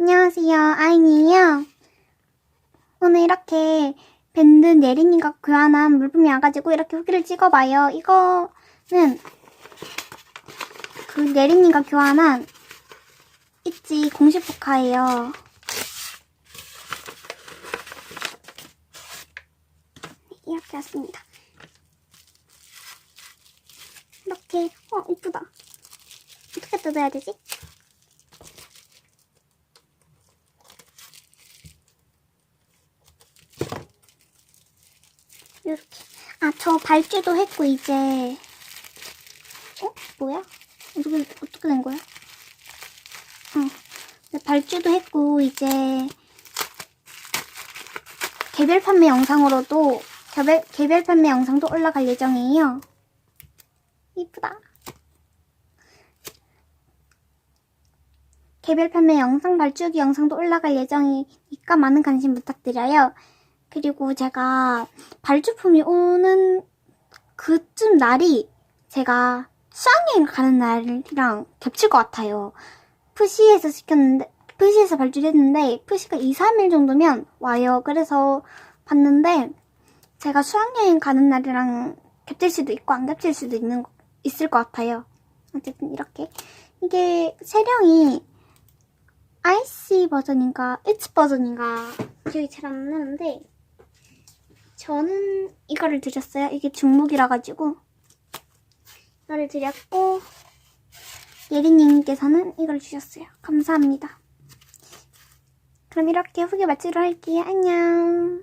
안녕하세요. 아인이에요. 오늘 이렇게 밴드 예린이가 교환한 물품이 와가지고 이렇게 후기를 찍어봐요. 이거는 그 예린이가 교환한 있지 공식 포카예요. 이렇게 왔습니다. 이렇게 어 이쁘다. 어떻게 뜯어야 되지? 이렇게. 아, 저 발주도 했고, 이제. 어? 뭐야? 어떻게, 어떻게 된 거야? 어. 네, 발주도 했고, 이제. 개별 판매 영상으로도, 개별, 개별 판매 영상도 올라갈 예정이에요. 이쁘다. 개별 판매 영상 발주기 영상도 올라갈 예정이니까 많은 관심 부탁드려요. 그리고 제가 발주품이 오는 그쯤 날이 제가 수학여행 가는 날이랑 겹칠 것 같아요. 푸시에서 시켰는데, 푸시에서 발주를 했는데, 푸시가 2, 3일 정도면 와요. 그래서 봤는데, 제가 수학여행 가는 날이랑 겹칠 수도 있고, 안 겹칠 수도 있는, 거- 있을 것 같아요. 어쨌든 이렇게. 이게 세령이 IC 버전인가, H 버전인가, 기억이 잘 안 나는데, 저는 이거를 드렸어요. 이게 중목이라 가지고 이거를 드렸고 예리님께서는 이걸 주셨어요. 감사합니다. 그럼 이렇게 후기 마치도록 할게요. 안녕.